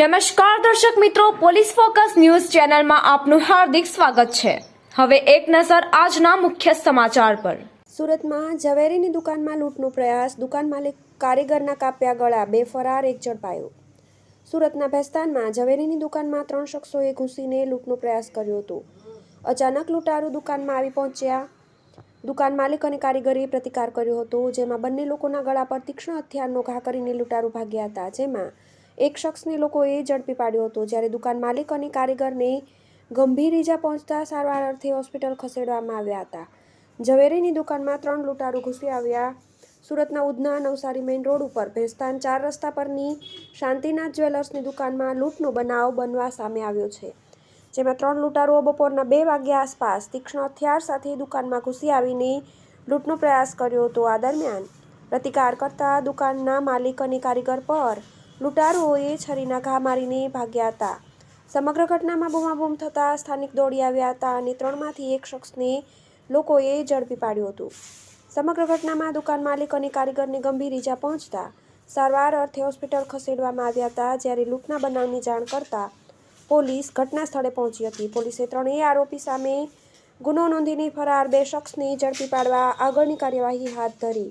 નમસ્કાર દર્શક મિત્રો, પોલીસ ફોકસ ન્યૂઝ ચેનલમાં આપનું હાર્દિક સ્વાગત છે. હવે એક નજર આજના મુખ્ય સમાચાર પર. સુરતમાં ઝવેરીની દુકાનમાં લૂંટનો પ્રયાસ, દુકાન માલિક કારીગરના કાપ્યા ગળા બે ફરાર એક ઝડપાયો. સુરતના ભેસ્તાનમાં ઝવેરીની દુકાનમાં ત્રણ શખ્સોએ ઘૂસીને લૂંટનો પ્રયાસ કર્યો હતો. અચાનક લૂંટારો દુકાનમાં આવી પહોંચ્યા. દુકાન માલિક અને કારીગરે પ્રતિકાર કર્યો હતો, જેમાં બંને લોકોના ગળા પર તીક્ષ્ણ હથિયારનો ઘા કરીને લૂંટારો ભાગ્યા હતા, જેમાં એક શખ્સને લોકોએ ઝડપી પાડ્યો હતો, જ્યારે દુકાન માલિક અને કારીગરને ગંભીર ઈજા પહોંચતા સારવાર અર્થે હોસ્પિટલ ખસેડવામાં આવ્યા હતા. ઝવેરીની દુકાનમાં ત્રણ લૂંટારો ઘૂસી આવ્યા. સુરતના ઉધના નવસારી મેઇન રોડ ઉપર ભેસ્તાન ચાર રસ્તા પરની શાંતિનાથ જ્વેલર્સની દુકાનમાં લૂંટનો બનાવ બનવા સામે આવ્યો છે, જેમાં ત્રણ લૂંટારુઓ બપોરના બે વાગ્યા આસપાસ તીક્ષ્ણ હથિયાર સાથે દુકાનમાં ઘૂસી આવીને લૂંટનો પ્રયાસ કર્યો હતો. આ દરમિયાન પ્રતિકાર કરતા દુકાનના માલિક અને કારીગર પર લૂંટારુઓએ છરીના ઘા મારીને ભાગ્યા હતા. સમગ્ર ઘટનામાં બૂમાબૂમ થતાં સ્થાનિક દોડી આવ્યા હતા અને ત્રણમાંથી એક શખ્સને લોકોએ ઝડપી પાડ્યું હતું. સમગ્ર ઘટનામાં દુકાન માલિક અને કારીગરને ગંભીર ઈજા પહોંચતા સારવાર અર્થે હોસ્પિટલ ખસેડવામાં આવ્યા હતા જ્યારે લૂંટના બનાવની જાણ કરતા પોલીસ ઘટના સ્થળે પહોંચી હતી. પોલીસે ત્રણેય આરોપી સામે ગુનો નોંધીને ફરાર બે શખ્સને ઝડપી પાડવા આગળની કાર્યવાહી હાથ ધરી.